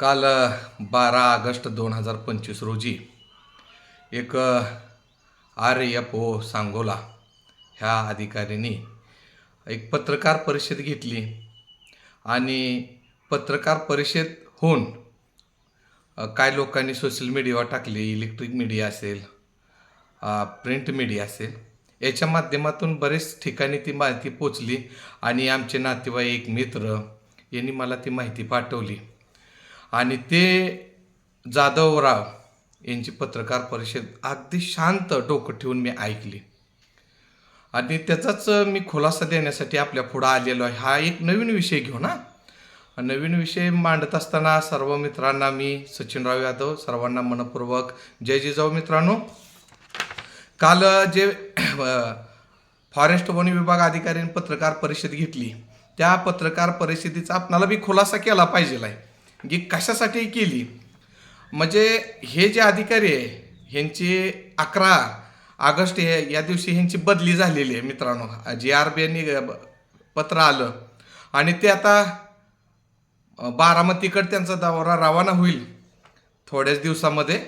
काल बारा ऑगस्ट दोन हजार पंचवीस रोजी एक आर एफ ओ सांगोला ह्या अधिकाऱ्यांनी एक पत्रकार परिषद घेतली आणि पत्रकार परिषद होऊन काय लोकांनी सोशल मीडियावर टाकली इलेक्ट्रिक मीडिया असेल प्रिंट मीडिया असेल याच्या माध्यमातून बरेच ठिकाणी ती माहिती पोचली आणि आमचे नातेवाईक मित्र यांनी मला ती माहिती पाठवली. आणि ते जाधवराव यांची पत्रकार परिषद अगदी शांत डोकं ठेवून मी ऐकली. आणि त्याचाच मी खुलासा देण्यासाठी आपल्या पुढं आलेलो आहे. हा एक नवीन विषय घेऊ ना? नवीन विषय मांडत असताना सर्व मित्रांना मी सचिनराव यादव सर्वांना मनपूर्वक जय जिजाऊ मित्रांनो. काल जे फॉरेस्ट वन विभाग अधिकाऱ्यांनी पत्रकार परिषद घेतली. त्या पत्रकार परिषदेचा आपणाला बी खुलासा केला पाहिजे आहे की कशासाठी केली? म्हणजे हे जे अधिकारी आहे ह्यांची अकरा ऑगस्ट हे या दिवशी ह्यांची बदली झालेली आहे मित्रांनो. जी आर बी यांनी पत्र आलं. आणि ते आता बारामतीकडे त्यांचा दौरा रवाना होईल थोड्याच दिवसामध्ये.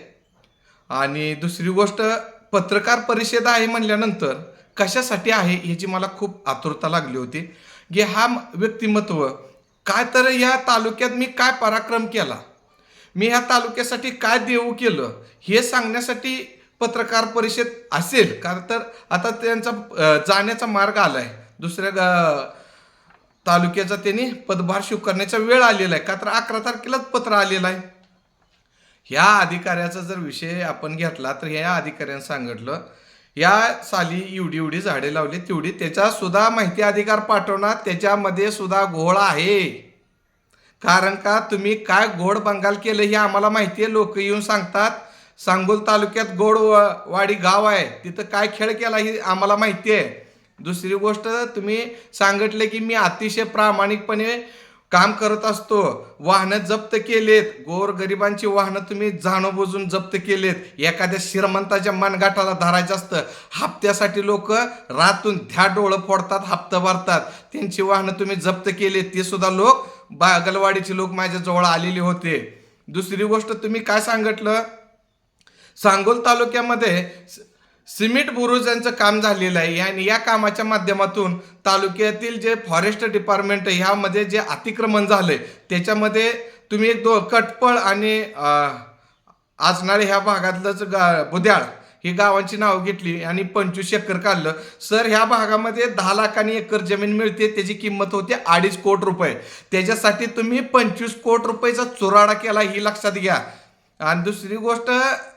आणि दुसरी गोष्ट पत्रकार परिषद आहे म्हणल्यानंतर कशासाठी आहे ह्याची मला खूप आतुरता लागली होती. की हा व्यक्तिमत्व काय तर या तालुक्यात मी काय पराक्रम केला? मी ह्या तालुक्यासाठी काय देऊ केलं? हे सांगण्यासाठी पत्रकार परिषद असेल कारण तर आता त्यांचा जाण्याचा मार्ग आलाय. दुसऱ्या गा- तालुक्याचा त्यांनी पदभार स्वीकारण्याचा वेळ आलेला आहे. का तर अकरा तारखेलाच पत्र आलेलं आहे. ह्या अधिकाऱ्याचा जर विषय आपण घेतला तर ह्या अधिकाऱ्यानं सांगितलं या साली एवढी एवढी झाडे लावली तेवढी त्याचा सुद्धा माहिती अधिकार पाठवणार त्याच्यामध्ये सुद्धा घोळ आहे. कारण का तुम्ही काय गोड बंगाल केलं हे आम्हाला माहिती आहे. लोक येऊन सांगतात सांगोल तालुक्यात गोड वाडी गाव आहे. तिथं काय खेळ केला हे आम्हाला माहिती आहे. दुसरी गोष्ट तुम्ही सांगितले की मी अतिशय प्रामाणिकपणे काम करत असतो. वाहनं जप्त केलेत. गोरगरिबांची वाहनं तुम्ही जाणून बुजून जप्त केलेत. एखाद्या श्रीमंताच्या मनगाठाला धरायचं असतं. हप्त्यासाठी लोक रातून ध्या डोळं फोडतात हप्ता भरतात. त्यांची वाहनं तुम्ही जप्त केलीत ते सुद्धा लोक बागलवाडीचे लोक माझ्याजवळ आलेले होते. दुसरी गोष्ट तुम्ही काय सांगितलं? सांगोल तालुक्यामध्ये स- सिमेंट बुरुजांचं काम झालेलं आहे आणि या कामाच्या माध्यमातून तालुक्यातील जे फॉरेस्ट डिपार्टमेंट ह्यामध्ये जे अतिक्रमण झालंय त्याच्यामध्ये तुम्ही एक दो कटपळ आणि आजनाळे ह्या भागातलंच गा बुद्याळ ही गावांची नावं घेतली आणि पंचवीस एकर काढलं. सर ह्या भागामध्ये दहा लाखांनी एकर जमीन मिळते त्याची किंमत होते अडीच कोट रुपये. त्याच्यासाठी तुम्ही पंचवीस कोट रुपयेचा चुराडा केला ही लक्षात घ्या. आणि दुसरी गोष्ट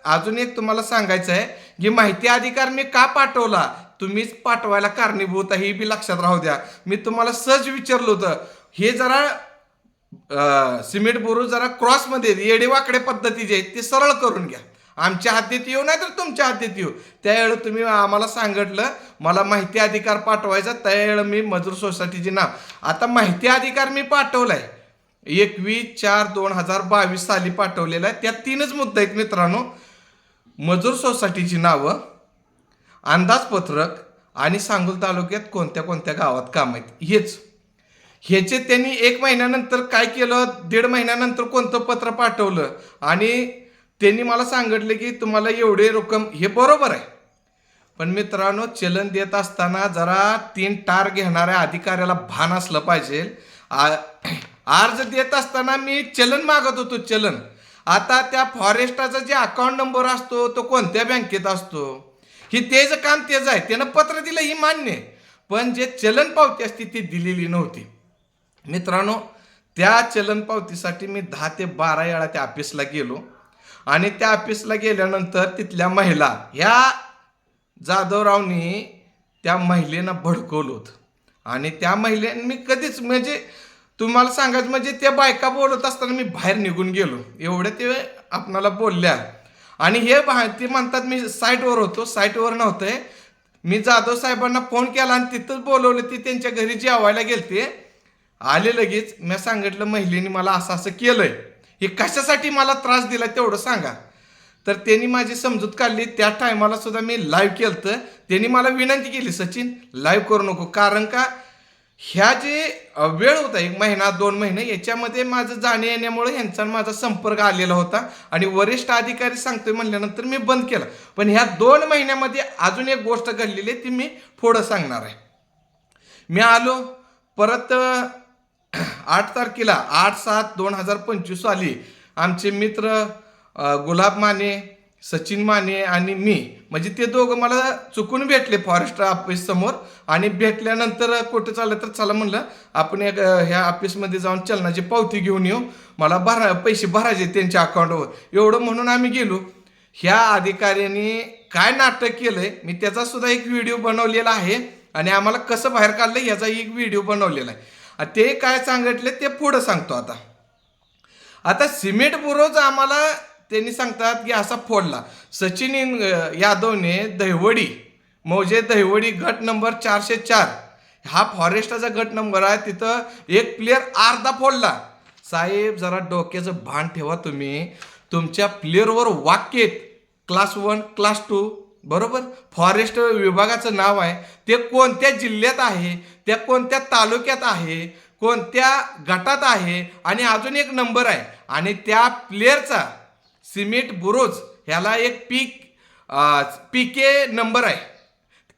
अजून एक तुम्हाला सांगायचं आहे की माहिती अधिकार मी का पाठवला तुम्हीच पाठवायला कारणीभूत आहे हे बी लक्षात राहू द्या. मी तुम्हाला सहज विचारलं होतं हे जरा सिमेंट बुरू जरा क्रॉसमध्ये येडेवाकडे पद्धतीचे आहेत ते सरळ करून घ्या. आमच्या हद्दीत येऊ नाही तर तुमच्या हद्दीत येऊ. त्यावेळेला तुम्ही आम्हाला सांगितलं मला माहिती अधिकार पाठवायचा त्यावेळेला मी मजूर सोसायटीचे नाव. आता माहिती अधिकार मी पाठवलाय. एकवीस चार दोन हजार बावीस साली पाठवलेला आहे. त्या तीनच मुद्दे आहेत मित्रांनो. मजूर सोसायटीची नावं अंदाजपत्रक आणि सांगोल तालुक्यात कोणत्या कोणत्या गावात काम आहेत. हेच. ह्याचे त्यांनी एक महिन्यानंतर काय केलं? दीड महिन्यानंतर कोणतं पत्र पाठवलं? आणि त्यांनी मला सांगितलं की तुम्हाला एवढे रक्कम हे बरोबर आहे. पण मित्रांनो चलन देत असताना जरा तीन टार घेणाऱ्या अधिकाऱ्याला भान असलं पाहिजे. आ- अर्ज देत असताना मी चलन मागत होतो चलन. आता त्या फॉरेस्टाचा जे अकाउंट नंबर असतो तो कोणत्या बँकेत असतो? ही तेच काम तेच आहे त्यानं पत्र दिलं ही मान्य आहे. पण जे चलन पावती असते ती दिलेली नव्हती. मित्रांनो त्या चलन पावतीसाठी मी दहा ते बारा वेळा त्या ऑफिसला गेलो. आणि त्या ऑफिसला गेल्यानंतर तिथल्या महिला ह्या जाधवरावनी त्या महिलेनं भडकवलं होतं. आणि त्या महिलेने मी कधीच म्हणजे तुम्हाला सांगायचं म्हणजे त्या बायका बोलत असताना मी बाहेर निघून गेलो. एवढे ते आपणाला बोलल्या. आणि हे ते म्हणतात मी साईटवर होतो. साईटवर नव्हते. मी जाधव साहेबांना फोन केला आणि तिथंच बोलवलं ती त्यांच्या घरी जेवायला गेलते. आले लगेच. मी सांगितलं महिलेने मला असं असं केलंय. हे कशासाठी मला त्रास दिला तेवढं सांगा. तर त्यांनी माझी समजूत काढली. त्या टायमाला सुद्धा मी लाईव्ह केलं त्यांनी मला विनंती केली सचिन लाईव्ह करू नको. कारण का? ह्या जे वेळ होता एक महिना दोन महिने याच्यामध्ये माझं जाणे येण्यामुळे ह्यांचा माझा संपर्क आलेला होता. आणि वरिष्ठ अधिकारी सांगतोय म्हणल्यानंतर मी बंद केला. पण ह्या दोन महिन्यामध्ये अजून एक गोष्ट घडलेली आहे ती मी पुढं सांगणार आहे. मी आलो परत आठ तारखेला आठ सात दोन हजार पंचवीस साली आमचे मित्र गुलाब माने सचिन माने आणि मी म्हणजे ते दोघं मला चुकून भेटले फॉरेस्ट ऑफिस समोर आणि भेटल्यानंतर कुठं चाललं तर चला म्हणलं आपण एक ह्या ऑफिसमध्ये जाऊन चलनाची पावती घेऊन येऊ. मला भरा पैसे भरायचे त्यांच्या अकाउंटवर एवढं म्हणून आम्ही गेलो. ह्या अधिकाऱ्यांनी काय नाटक केलंय मी त्याचा सुद्धा एक व्हिडिओ बनवलेला आहे आणि आम्हाला कसं बाहेर काढलं याचा एक व्हिडिओ बनवलेला आहे. ते काय सांगितले ते पुढं सांगतो आता. आता सिमेंट बुरोज आम्हाला त्यांनी सांगतात की असा फोडला. सचिन इन- यादवने दहिवडी मौजे दहिवडी गट नंबर चारशे चार. हा फॉरेस्टाचा गट नंबर आहे. तिथं एक प्लेअर अर्धा फोडला. साहेब जरा डोक्याचं भान ठेवा तुम्ही. तुमच्या प्लेअरवर वाक्य क्लास वन क्लास टू बरोबर? फॉरेस्ट विभागाचं नाव आहे. ते कोणत्या जिल्ह्यात आहे? त्या कोणत्या तालुक्यात आहे? कोणत्या गटात आहे? आणि अजून एक नंबर आहे. आणि त्या प्लेअरचा सिमेंट बुरोज ह्याला एक पीक पीके नंबर आहे.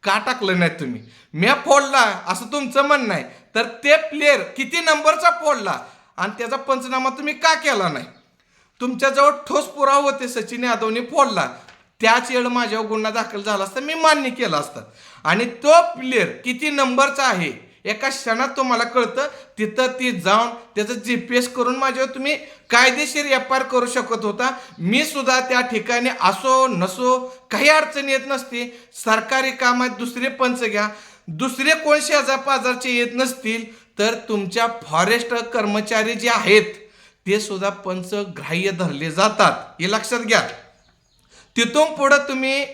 का टाकलं नाही तुम्ही? म्या फोडला असं तुमचं म्हणणं आहे. तर ते प्लेअर किती नंबरचा फोडला? आणि त्याचा पंचनामा तुम्ही का केला नाही? तुमच्याजवळ ठोस पुरावा होते सचिन यादवने फोडला. त्याच वेळ माझ्यावर गुन्हा दाखल झाला असता मी मान्य केला असतं. आणि तो प्लेअर किती नंबरचा आहे एका क्षणात तुम्हाला कळतं तिथं ती जाऊन त्याचं जी पी एस करून माझ्यावर तुम्ही कायदेशीर एफ आर करू शकत होता. मी सुद्धा त्या ठिकाणी असो नसो काही अडचण येत नसते. सरकारी कामात दुसरे पंच घ्या. दुसरे कोण शेजार पाजारचे येत नसतील तर तुमच्या फॉरेस्ट कर्मचारी जे आहेत ते सुद्धा पंच ग्राह्य धरले जातात. हे लक्षात घ्या. तिथून पुढं तुम्ही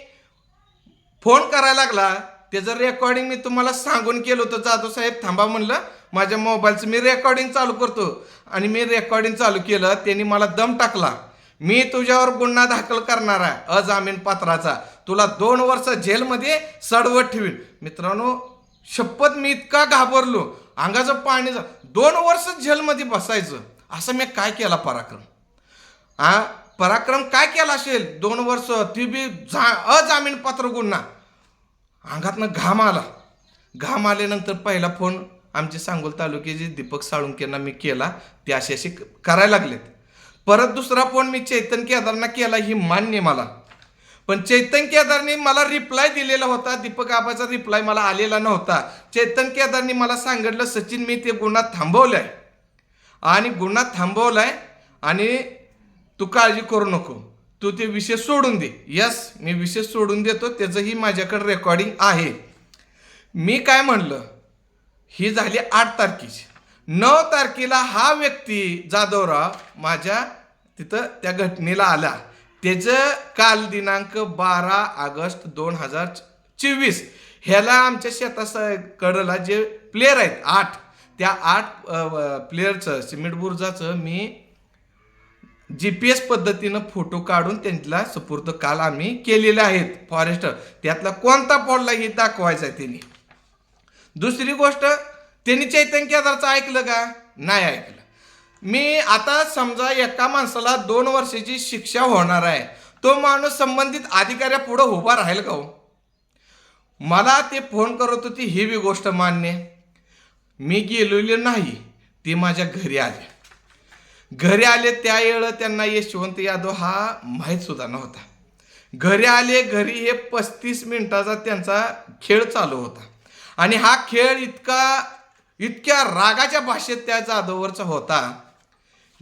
फोन करायला लागला त्याचं रेकॉर्डिंग मी तुम्हाला सांगून केलं होतं. जाधव साहेब थांबा म्हणलं. माझ्या मोबाईलचं मी रेकॉर्डिंग चालू करतो. आणि मी रेकॉर्डिंग चालू केलं त्यांनी मला दम टाकला. मी तुझ्यावर गुन्हा दाखल करणार आहे अजामीन पात्राचा. तुला दोन वर्ष जेलमध्ये सडवत ठेवीन. मित्रांनो शपथ मी इतका घाबरलो. अंगाचं पाणी दोन वर्ष जेलमध्ये बसायचं. असं मी काय केला पराक्रम? हा पराक्रम काय केला असेल? दोन वर्ष ती बी जा अजामीन पात्र गुन्हा. अंगातनं घाम आला. घाम आल्यानंतर पहिला फोन आमचे सांगोल तालुक्याचे दीपक साळुंकेंना मी केला. ते असे असे करायला लागलेत. परत दुसरा फोन मी चैतन केदारना केला ही मान्य मला. पण चैतन केदारने मला रिप्लाय दिलेला होता. दीपक आबाचा रिप्लाय मला आलेला नव्हता. चैतन केदारने मला सांगितलं सचिन मी ते गुन्हा थांबवलाय. आणि गुन्हा थांबवलाय आणि तू काळजी करू नको. तू ते विषय सोडून दे. यस मी विषय सोडून देतो. त्याचंही माझ्याकडे रेकॉर्डिंग आहे. मी काय म्हणलं? ही झाली आठ तारखेची. नऊ तारखेला हा व्यक्ती जाधवराव माझ्या तिथं त्या घटनेला आला. त्याचं काल दिनांक बारा ऑगस्ट दोन हजार चोवीस. ह्याला आमच्या शेताकडला जे प्लेयर आहेत आठ. त्या आठ प्लेयरचं सिमेंट बुर्जाचं मी जी पी एस पद्धतीनं फोटो काढून त्यांना सुपूर्द काल आम्ही केलेले आहेत. फॉरेस्ट त्यातला कोणता पडला हे दाखवायचा आहे त्यांनी? दुसरी गोष्ट त्यांनी चैतन्य केदारचं ऐकलं का? नाही ऐकलं. मी आता समजा एका माणसाला दोन वर्षाची शिक्षा होणार आहे तो माणूस संबंधित अधिकाऱ्यापुढं उभा राहील का हो? मला ते फोन करत होती ही बी गोष्ट मान्य मी गेलेली नाही ते माझ्या घरी आले. घरी आले त्यावेळेला त्यांना यशवंत यादव हा माहीत सुद्धा नव्हता. घरी आले घरी हे पस्तीस मिनिटाचा त्यांचा खेळ चालू होता. आणि हा खेळ इतका इतक्या रागाच्या भाषेत त्या जाधववरचा होता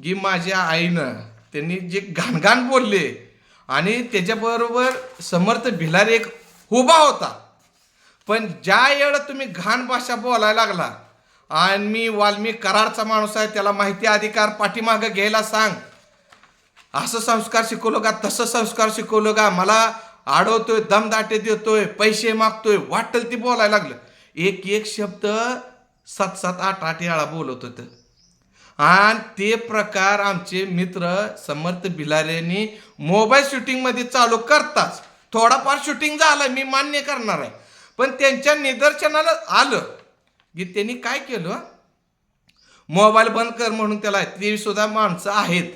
की माझ्या आईनं त्यांनी जे घाणघाण बोलले आणि त्याच्याबरोबर समर्थ भिलारी एक उभा होता. पण ज्या वेळेला तुम्ही घाण भाषा बोलायला लागला आणि मी वाल्मी करारचा माणूस आहे त्याला माहिती अधिकार पाठीमागं घ्यायला सांग. असं संस्कार शिकवलं का तसं संस्कार शिकवलं का मला आडवतोय दमदाटे देतोय पैसे मागतोय वाटेल ती बोलायला लागलं. एक एक शब्द सात सात आठ आठ वेळा बोलत होतं. आणि ते प्रकार आमचे मित्र समर्थ भिलारेंनी मोबाईल शूटिंगमध्ये चालू करताच. थोडाफार शूटिंग झालं मी मान्य करणार आहे. पण त्यांच्या निदर्शनाला आलं. की त्यांनी काय केलं? मोबाईल बंद कर म्हणून त्याला ते सुद्धा माणसं आहेत.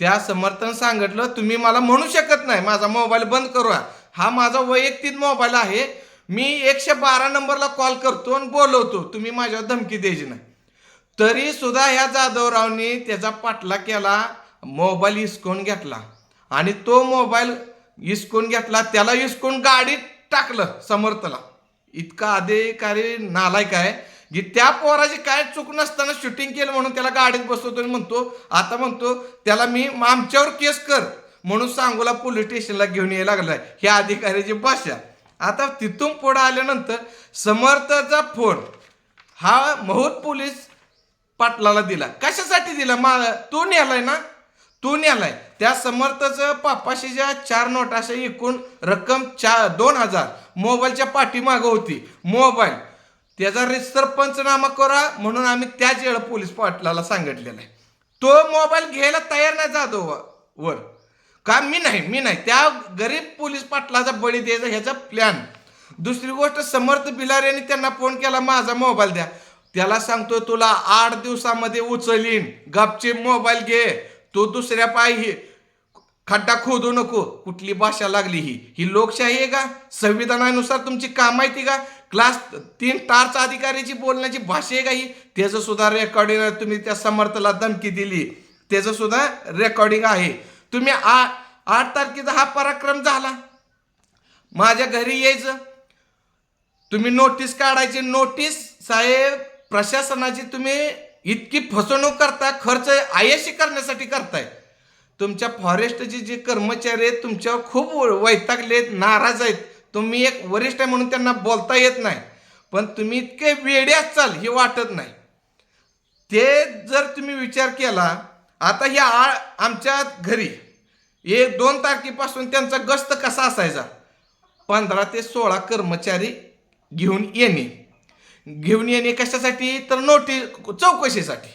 त्या समर्थन सांगितलं तुम्ही मला म्हणू शकत नाही माझा मोबाईल बंद करू हा माझा वैयक्तिक मोबाईल आहे. मी एकशे बारा नंबरला कॉल करतो आणि बोलवतो तुम्ही माझ्यावर धमकी द्यायची नाही. तरी सुद्धा ह्या जाधवरावनी त्याचा पाठला केला मोबाईल हिसकून घेतला. आणि तो मोबाईल हिसकून घेतला त्याला हिसकून गाडीत टाकलं समर्थला इतका अधिकारी नालायक आहे. की त्या पोराची काय चूक नसताना शूटिंग केलं म्हणून त्याला गाडीत बसवतो आणि म्हणतो आता म्हणतो त्याला मी आमच्यावर केस कर. म्हणून सांगोला पोलीस स्टेशनला घेऊन यायला लागलाय. ही अधिकाऱ्याची भाषा. आता तिथून पुढे आल्यानंतर समर्थचा फोन हा महूत पोलीस पाटलाला दिला. कशासाठी दिला? मा तो नेलाय ना? तो नेलाय त्या समर्थचं पापाशीच्या चार नोट अशा एकूण रक्कम चार दोन हजार. मोबाईलच्या पाठीमागं होती. मोबाईल. त्याचा रिस्तर पंचनामा करा म्हणून आम्ही त्याच वेळा पोलीस पाटलाला सांगितलेलं आहे. तो मोबाईल घ्यायला तयार नाही जाधव वर. का मी नाही मी नाही. त्या गरीब पोलीस पाटलाचा बळी द्यायचा ह्याचा प्लॅन दुसरी गोष्ट समर्थ बिलार यांनी त्यांना फोन केला माझा मोबाईल द्या. त्याला सांगतो तुला आठ दिवसामध्ये उचलीन. गपचे मोबाईल घे. तू दुसऱ्या पायी खड्डा खोदू नको. कुठली भाषा लागली ही? ही लोकशाही आहे का? संविधानानुसार तुमची काम माहिती का? क्लास तीन टारचा अधिकाऱ्याची बोलण्याची भाषा आहे काही त्याचं सुद्धा रेकॉर्डिंग तुम्ही त्या समर्थला धमकी दिली. त्याचं सुद्धा रेकॉर्डिंग आहे. तुम्ही आ आठ तारखेचा हा पराक्रम झाला. माझ्या घरी यायचं. तुम्ही नोटीस काढायची. नोटीस साहेब प्रशासनाची तुम्ही इतकी फसवणूक करता खर्च आयशी करण्यासाठी करताय. तुमच्या फॉरेस्टचे जे कर्मचारी आहेत तुमच्यावर खूप वैतागलेत नाराज आहेत. तुम्ही एक वरिष्ठ आहे म्हणून त्यांना बोलता येत नाही. पण तुम्ही इतके वेडे असाल हे वाटत नाही. ते जर तुम्ही विचार केला आता ह्या आळ आमच्या घरी एक दोन तारखेपासून त्यांचा गस्त कसा असायचा? पंधरा ते सोळा कर्मचारी घेऊन येणे. घेऊन येणे कशासाठी? तर नोटीस चौकशीसाठी.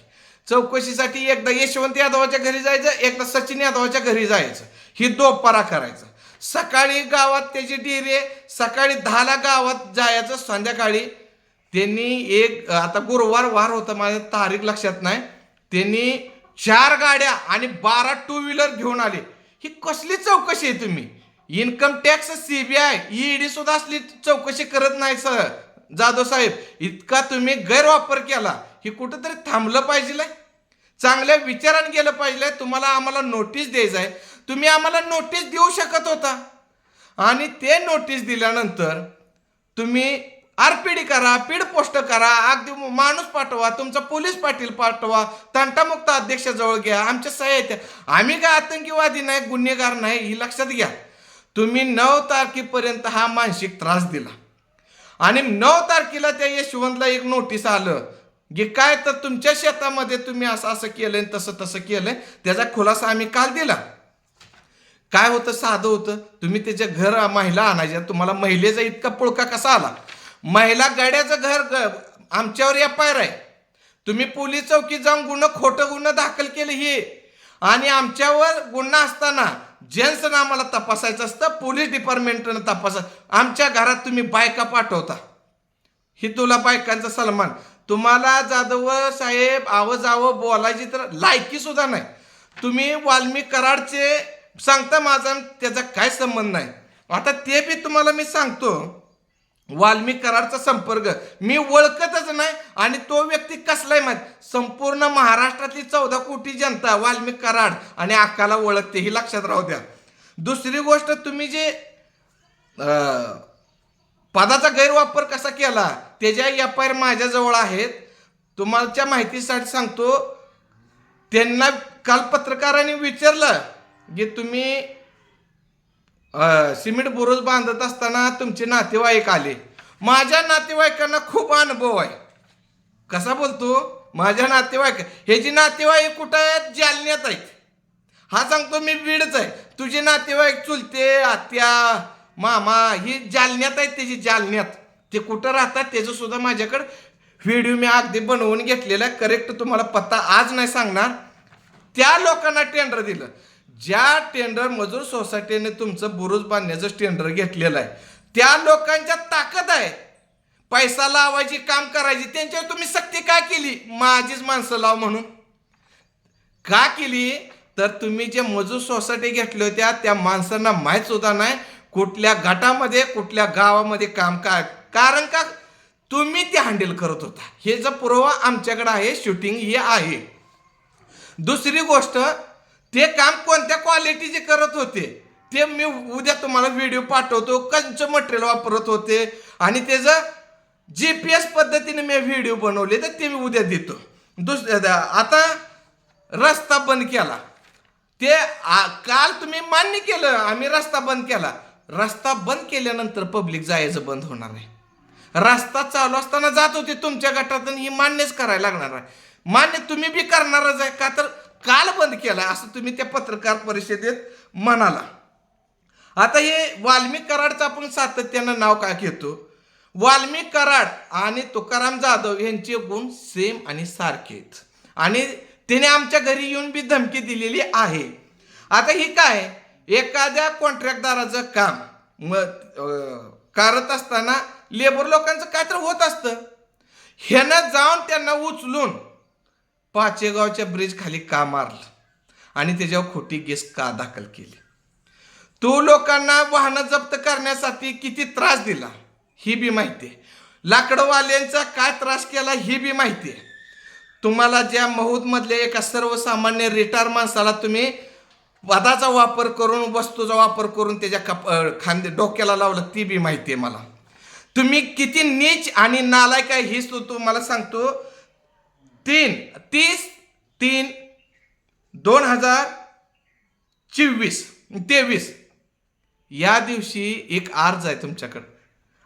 चौकशीसाठी एकदा यशवंत यादवाच्या घरी जायचं एकदा सचिन यादवाच्या घरी जायचं. ही दोपारा करायचं. सकाळी गावात त्याची डिरे सकाळी दहाला गावात जायचं संध्याकाळी. त्यांनी एक आता गुरुवार वार होता माझ्या तारीख लक्षात नाही. त्यांनी चार गाड्या आणि बारा टू व्हीलर घेऊन आले. ही कसली चौकशी आहे तुम्ही? इन्कम टॅक्स सीबीआय ईडी सुद्धा असली चौकशी करत नाही सर. जाधव साहेब इतका तुम्ही गैरवापर केला. ही कुठंतरी थांबलं पाहिजे? चांगल्या विचारानं गेलं पाहिजे. तुम्हाला आम्हाला नोटीस द्यायचं आहे. तुम्ही आम्हाला नोटीस देऊ शकत होता. आणि ते नोटीस दिल्यानंतर तुम्ही आरपीडी करा पीड पोस्ट करा अगदी माणूस पाठवा तुमचा पोलीस पाटील पाठवा तंटामुक्त अध्यक्षाजवळ घ्या आमच्या सहाय्यत्या आम्ही काय आतंकीवादी नाही गुन्हेगार नाही ही लक्षात घ्या. तुम्ही नऊ तारखेपर्यंत हा मानसिक त्रास दिला. आणि नऊ तारखेला त्या यशवंतला एक नोटीस आलं की काय तर तुमच्या शेतामध्ये तुम्ही असं असं केलं तसं तसं केलं त्याचा खुलासा आम्ही काल दिला. काय होतं? साधं होतं. तुम्ही त्याच्या घर महिला आणायच्या तुम्हाला महिलेचा इतका पुळका कसा आला? महिला गाड्याचं घर ग- आमच्यावर एफ आय आर आहे. तुम्ही पोलीस चौकीत जाऊन गुन्हा खोटं गुन्हा दाखल केलं हे. आणि आमच्यावर गुन्हा असताना जेन्ट्सनं आम्हाला तपासायचं असतं पोलीस डिपार्टमेंटनं तपासा आमच्या घरात तुम्ही बायका पाठवता. ही तुला बायकांचा सन्मान. तुम्हाला जाधव साहेब आवं जावं बोलायची तर लायकी सुद्धा नाही. तुम्ही वाल्मिक कराडचे सांगता माझा त्याचा काय संबंध नाही. आता ते बी तुम्हाला मी सांगतो. वाल्मिक कराडचा संपर्क. मी ओळखतच नाही आणि तो व्यक्ती कसलाय माहीत? संपूर्ण महाराष्ट्रातली चौदा कोटी जनता वाल्मिक कराड आणि अक्काला ओळखते ही लक्षात राहू द्या. दुसरी गोष्ट तुम्ही जे पदाचा गैरवापर कसा केला त्याच्या एफ आय आर माझ्याजवळ आहेत तुम्हाच्या माहितीसाठी सांगतो त्यांना काल पत्रकारांनी विचारलं जे तुम्ही सिमेंट बुरुज बांधत असताना तुमचे नातेवाईक आले. माझ्या नातेवाईकांना खूप अनुभव आहे. कसा बोलतो? माझ्या नातेवाईक हे जे नातेवाईक कुठं आहेत? जालन्यात आहेत. हा सांगतो मी बीडच आहे. तुझे नातेवाईक चुलते आत्या मामा ही जालन्यात आहेत त्याची जालन्यात. ते कुठं राहतात त्याचं सुद्धा माझ्याकडं व्हिडिओ मी अगदी बनवून घेतलेला आहे. करेक्ट तुम्हाला पत्ता आज नाही सांगणार. त्या लोकांना टेंडर दिलं. ज्या टेंडर मजूर सोसायटीने तुमचं बुरुज बांधण्याचं टेंडर घेतलेलं आहे त्या लोकांच्या ताकद आहे. पैसा लावायची काम करायची त्यांच्यावर तुम्ही सक्ती का केली? माझीच माणसं लाव म्हणून. का केली? तर तुम्ही जे मजूर सोसायटी घेतल्या होत्या त्या माणसांना माहीत सुद्धा नाही कुठल्या गटामध्ये कुठल्या गावामध्ये काम काय. कारण का? तुम्ही ते हँडल करत होता. हे जो पुरावा आमच्याकडे आहे शूटिंग हे आहे. दुसरी गोष्ट ते काम कोणत्या क्वालिटीचे करत होते ते मी उद्या तुम्हाला व्हिडिओ पाठवतो कंच मटेरियल वापरत होते. आणि त्याचं जी पी एस पद्धतीने मी व्हिडिओ बनवले तर ते मी उद्या देतो. दुस आता रस्ता बंद केला. ते आ- काल तुम्ही मान्य केलं आम्ही रस्ता बंद केला. रस्ता बंद केल्यानंतर पब्लिक जायचं बंद होणार आहे. रस्ता चालू असताना जात होते तुमच्या गटातून ही मान्यच करायला लागणार आहे. मान्य तुम्ही बी करणारच आहे का तर काल बंद केला असं तुम्ही त्या पत्रकार परिषदेत म्हणाला. आता हे वाल्मिक कराडचं आपण सातत्यानं नाव का घेतो? वाल्मिक कराड आणि तुकाराम जाधव यांचे गुण सेम आणि सारखे आहेत. आणि तिने आमच्या घरी येऊन बी धमकी दिलेली आहे. आता ही काय? एखाद्या कॉन्ट्रॅक्टदाराचं काम मग करत असताना लेबर लोकांचं काय तर होत असतं. ह्यानं जाऊन त्यांना उचलून पाचेगावच्या ब्रिज खाली का मारलं? आणि त्याच्यावर खोटी केस का दाखल केली? तो लोकांना वाहनं जप्त करण्यासाठी किती त्रास दिला? ही बी माहिती आहे. लाकडवाल्यांचा काय त्रास केला ही बी माहिती आहे. तुम्हाला ज्या महूदमधल्या एका सर्वसामान्य रिटायर माणसाला तुम्ही वादाचा वापर करून वस्तूचा वापर करून त्याच्या कप खांदे डोक्याला लावलं ती बी माहिती आहे मला. तुम्ही किती नीच आणि नालायक आहे ही सु- तुम्हाला सांगतो. तीन तीस तीन दोन हजार चोवीस तेवीस. या दिवशी एक अर्ज आहे तुमच्याकडं.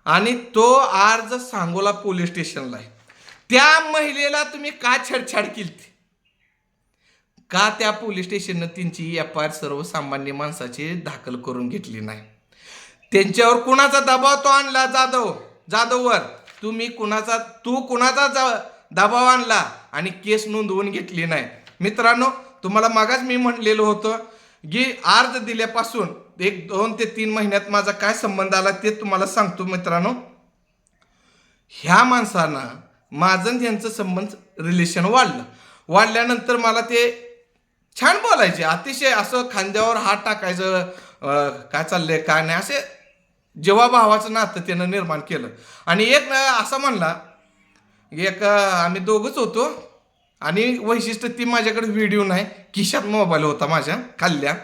आणि तो अर्ज सांगोला पोलीस स्टेशनला आहे. त्या महिलेला तुम्ही का छेडछाड केली का त्या पोलीस स्टेशननं त्यांची एफ आय आर सर्वसामान्य माणसाची दाखल करून घेतली नाही? त्यांच्यावर कुणाचा दबाव तो आणला जाधव? जाधववर तुम्ही कुणाचा तू कुणाचा जा- दबाव आणला? आणि केस नोंदवून घेतली नाही. मित्रांनो तुम्हाला मागाच मी म्हटलेलं होतं की अर्ज दिल्यापासून एक दोन ते तीन महिन्यात माझा काय संबंध आला ते तुम्हाला सांगतो मित्रांनो. ह्या माणसानं माझं त्यांचं संबंध रिलेशन वाढलं. वाढल्यानंतर मला ते छान बोलायचे. अतिशय असं खांद्यावर हात टाकायचं काय चाललंय काय नाही असे जेव्हा भावाचं नातं त्यानं निर्माण केलं. आणि एक असा असं म्हणला एक आम्ही दोघंच होतो. आणि वैशिष्ट्य ती माझ्याकडे व्हिडिओ नाही. खिशात मोबाईल होता माझ्या खाल्ल्या.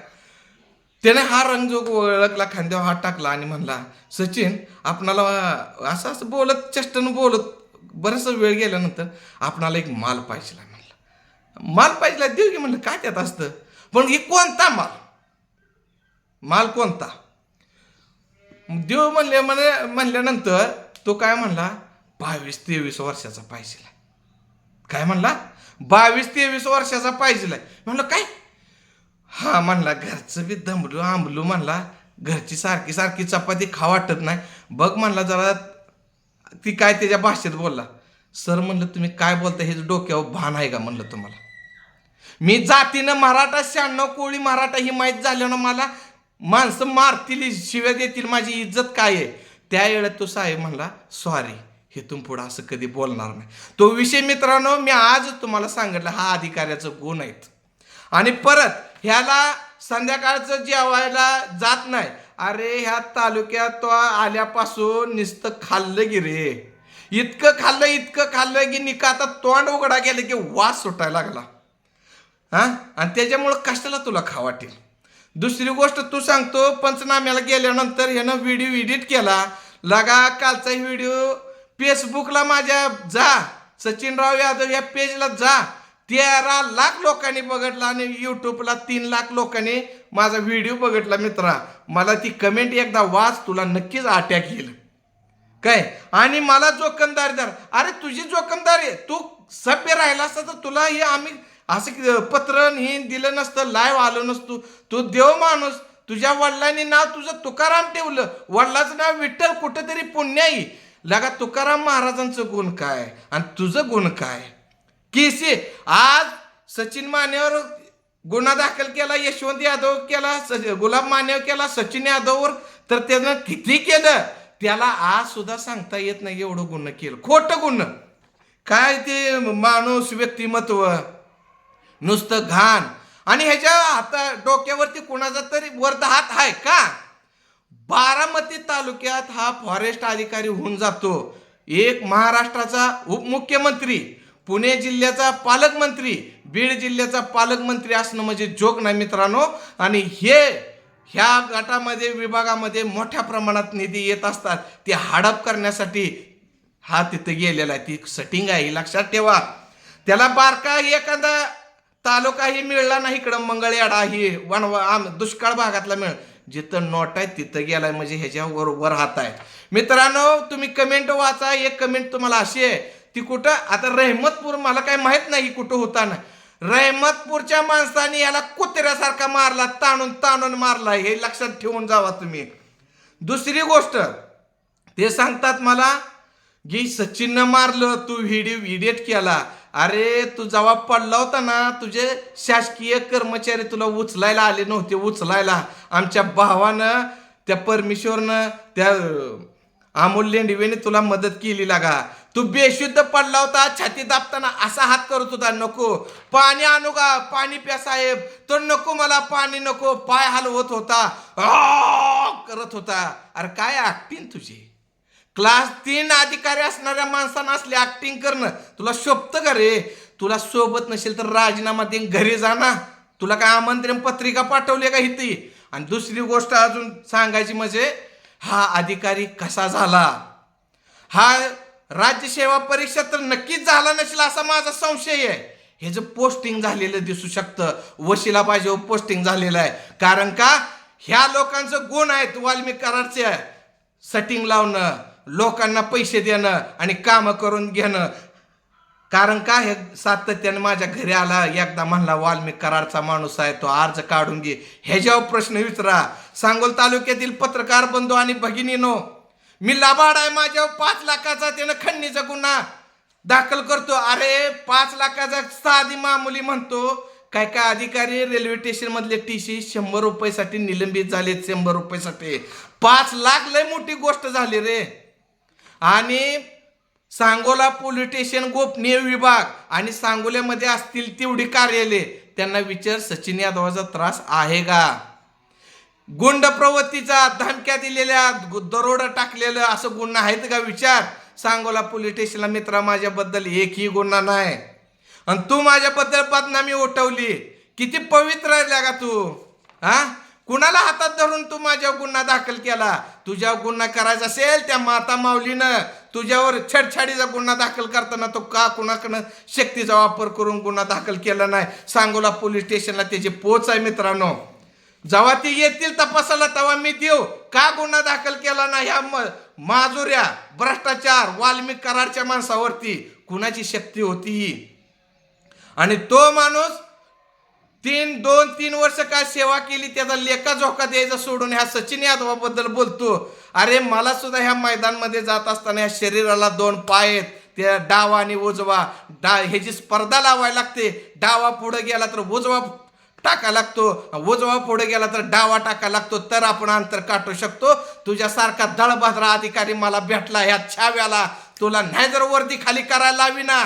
त्याने हा रंग जो ओळखला खांद्यावर हात टाकला आणि म्हणला सचिन आपणाला असं असं बोलत चेष्टनं बोलत बराचसा वेळ गेल्यानंतर आपणाला एक माल पाहिजे म्हणलं. माल पाहिजे देऊ की म्हणलं काय त्यात असतं? पण हे कोणता माल? माल कोणता? देव म्हणले म्हणे म्हणल्यानंतर तो काय म्हणला बावीस तेवीस वर्षाचा पाहिजे काय म्हणला? बावीस तेवीस वर्षाचा पाहिजे म्हणलं काय? हा म्हणला घरचं बी दमलू आंबलू म्हणला घरची सारखी सारखी चपाती खा वाटत नाही. बघ म्हणला जरा ती काय त्याच्या भाषेत बोलला. सर म्हणलं तुम्ही काय बोलता हे डोक्यावर भान आहे का? म्हणलं तुम्हाला. मी जातीनं मराठा शहाण्णव कोळी मराठा ही माहीत झाल्यानं मला माणसं मारतील शिव्या देतील माझी इज्जत काय आहे? त्यावेळेत तो साहेब म्हणला सॉरी हेतून पुढं असं कधी बोलणार नाही. तो विषय मित्रांनो मी आज तुम्हाला सांगितलं हा अधिकाऱ्याचं गुण आहेत. आणि परत ह्याला संध्याकाळचं जेवायला जात नाही. अरे ह्या तालुक्यात तो आल्यापासून नुसतं खाल्लं की रे. इतकं खाल्लं इतकं खाल्लं की निका आता तोंड उघडा गेलं की वास सुटायला लागला. हा? आणि त्याच्यामुळं कशाला तुला खा वाटेल? दुसरी गोष्ट तू सांगतो पंचनाम्याला गेल्यानंतर यानं व्हिडिओ एडिट केला. लगा कालचा व्हिडिओ फेसबुकला माझ्या जा सचिनराव यादव या पेजला जा. तेरा लाख लोकांनी बघितला आणि यूट्यूबला तीन लाख लोकांनी माझा व्हिडिओ बघितला मित्रा. मला ती कमेंट एकदा वाच तुला नक्कीच अटॅक येईल. काय? आणि मला जोखमदारी अरे तुझी जोखमदारी तू सभ्य राहिला असता तर तुला हे आम्ही असं पत्र हे दिलं नसतं लाईव्ह आलो नसतो. तू देव माणूस. तुझ्या वडिलांनी नाव तुझं तुकाराम ठेवलं. वडिलाचं नाव विठ्ठल कुठंतरी पुण्याई. लगा तुकाराम महाराजांचं गुण काय? आणि तुझं गुण काय? केसी आज सचिन मानेवर गुन्हा दाखल केला यशवंत यादव केला स- गुलाब मानेवर केला सचिन यादववर तर त्यानं किती केलं? त्याला आज सुद्धा सांगता येत नाही एवढं गुन्हा केलं. खोटं गुन्हा काय ते माणूस व्यक्तिमत्व? नुसतं घाण. आणि ह्याच्या हाता डोक्यावरती कुणाचा तरी वरद हात आहे का? बारामती तालुक्यात हा फॉरेस्ट अधिकारी होऊन जातो. एक महाराष्ट्राचा उपमुख्यमंत्री पुणे जिल्ह्याचा पालकमंत्री बीड जिल्ह्याचा पालकमंत्री असणं म्हणजे जोक नाही मित्रांनो. आणि हे ह्या गटामध्ये विभागामध्ये मोठ्या प्रमाणात निधी येत असतात. ते हडप करण्यासाठी हा तिथं गेलेला आहे. ती सटिंग आहे. लक्षात ठेवा. त्याला बारका एखादा तालुकाही मिळला नाही इकडं. मंगळयाडा ही वनवा आम दुष्काळ भागातला मिळ जिथं नोट आहे तिथं गेलाय म्हणजे ह्याच्यावर वर हात आहे. मित्रांनो तुम्ही कमेंट वाचा एक कमेंट तुम्हाला अशी आहे ती कुठं? आता रहमतपूर मला काय माहीत नाही कुठं होता ना रहमतपूरच्या माणसाने याला कुत्र्यासारखा मारला ताणून ताणून मारला हे लक्षात ठेवून जावा तुम्ही. दुसरी गोष्ट ते सांगतात मला की सचिननं मारलं तू व्हिडिओ इडिएट केला. अरे तू जवाब पडला होता ना तुझे शासकीय कर्मचारी तुला उचलायला आले नव्हते उचलायला. आमच्या भावानं त्या परमेश्वरनं त्या अमोल लेंडवेने तुला मदत केली लागा. तू बेशुद्ध पडला होता छाती दाबताना असा हात करत होता नको. पाणी आणू का पाणी प्या साहेब. तर नको मला पाणी नको. पाय हलवत होता. आ, करत होता. अरे काय ऍक्टिंग तुझी? क्लास तीन अधिकारी असणाऱ्या माणसानं असले ऍक्टिंग करणं तुला शोभतं का रे? तुला सोबत नसेल तर राजीनामा दे घरी जा ना. तुला काय आमंत्रण पत्रिका पाठवली का इथे? आणि दुसरी गोष्ट अजून सांगायची म्हणजे हा अधिकारी कसा झाला? हा राज्य सेवा परीक्षा तर नक्कीच झाला नसेल असा माझा संशय आहे. हे जे पोस्टिंग झालेलं दिसू शकतं. वशिला पाहिजे हो, पोस्टिंग झालेलं आहे. कारण का? ह्या लोकांचं गुण आहेत वाल्मिक कराडचे. सटिंग लावणं. लोकांना पैसे देणं आणि कामं करून घेणं. कारण का हे सातत्याने माझ्या घरी आला एकदा म्हणला वाल्मिक करारचा माणूस आहे तो अर्ज काढून घे. ह्याच्यावर प्रश्न विचारा. सांगोल तालुक्यातील पत्रकार बंधू आणि भगिनीनो मी लाभाड आहे माझ्यावर पाच लाखाचा त्यानं खंडणीचा गुन्हा दाखल करतो. अरे पाच लाखाचा साधी मामुली म्हणतो. काय काय अधिकारी रेल्वे स्टेशनमधले टी सी शंभर रुपयासाठी निलंबित झाले शंभर रुपयासाठी. पाच लाख लय मोठी गोष्ट झाली रे. आणि सांगोला पोलीस स्टेशन गोपनीय विभाग आणि सांगोल्यामध्ये असतील तेवढी कार्यालय त्यांना विचार सचिन यादवाचा त्रास आहे का? गुंड प्रवृत्तीचा धमक्या दिलेल्या दरोडा टाकलेलं असं गुन्हा आहेत का विचार? सांगोला पोलीस स्टेशनला मित्रा माझ्याबद्दल एकही गुन्हा नाही. आणि तू माझ्याबद्दल बदनामी उठवली. किती पवित्र आहे का तू? हा? कुणाला हातात धरून तू माझ्या गुन्हा दाखल केला? तुझ्या गुन्हा करायचा असेल त्या माता माऊलीनं तुझ्यावर छेडछाडीचा गुन्हा दाखल करताना तो का कुणाकडनं शक्तीचा वापर करून गुन्हा दाखल केला नाही? सांगोला पोलीस स्टेशनला त्याची पोच आहे मित्रांनो. जेव्हा ती येतील तपासाला तेव्हा मी देऊ. का गुन्हा दाखल केला नाही ह्या म- माजुऱ्या भ्रष्टाचार वाल्मिक करारच्या माणसावरती कुणाची शक्ती होती? ही आणि तो माणूस तीन दोन तीन वर्ष काय सेवा केली त्याचा लेखा झोका द्यायचा सोडून ह्या सचिन यादवाबद्दल बोलतो. अरे मला सुद्धा ह्या मैदानमध्ये जात असताना ह्या शरीराला दोन पाय आहेत. त्या डावा आणि उजवा. डा ह्याची स्पर्धा लावायला लागते डावा पुढे गेला तर उजवा टाका लागतो. उजवा पुढे गेला तर डावा टाका लागतो. तर आपण अंतर काटू शकतो. तुझ्यासारखा दळभद्रा अधिकारी मला भेटला ह्या छाव्याला. तुला नाही जर वर्दी खाली करायला लावी ना.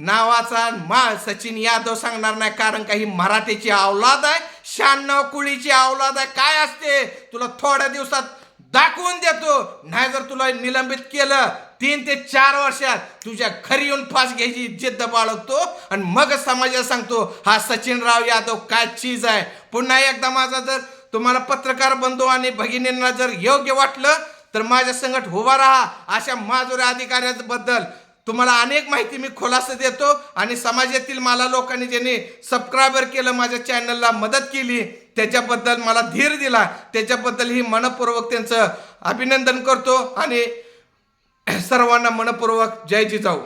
नावाचा मा सचिन यादव सांगणार नाही कारण काही मराठीची अवलाद आहे शहाण्णव कुळीची अवलाद आहे. काय असते? तुला थोड्या दिवसात दाखवून देतो. नाही जर तुला निलंबित केलं तीन ते चार वर्षात तुझ्या घरी येऊन फास घ्यायची जिद्द बाळगतो आणि मग समाजाला सांगतो हा सचिनराव यादव काय चीज आहे? पुन्हा एकदा माझा जर तुम्हाला पत्रकार बंधू आणि भगिनींना जर योग्य वाटलं तर माझ्या संगत उभा राहा. अशा माजुऱ्या अधिकाऱ्याबद्दल तुम्हाला अनेक माहिती मी खुलासा देतो आणि समाजातील मला लोकांनी ज्यांनी सबस्क्रायबर केलं माझ्या चॅनलला मदत केली त्याच्याबद्दल मला धीर दिला. त्याच्याबद्दल ही मनपूर्वक त्यांचं अभिनंदन करतो आणि सर्वांना मनपूर्वक जय जिजाऊ.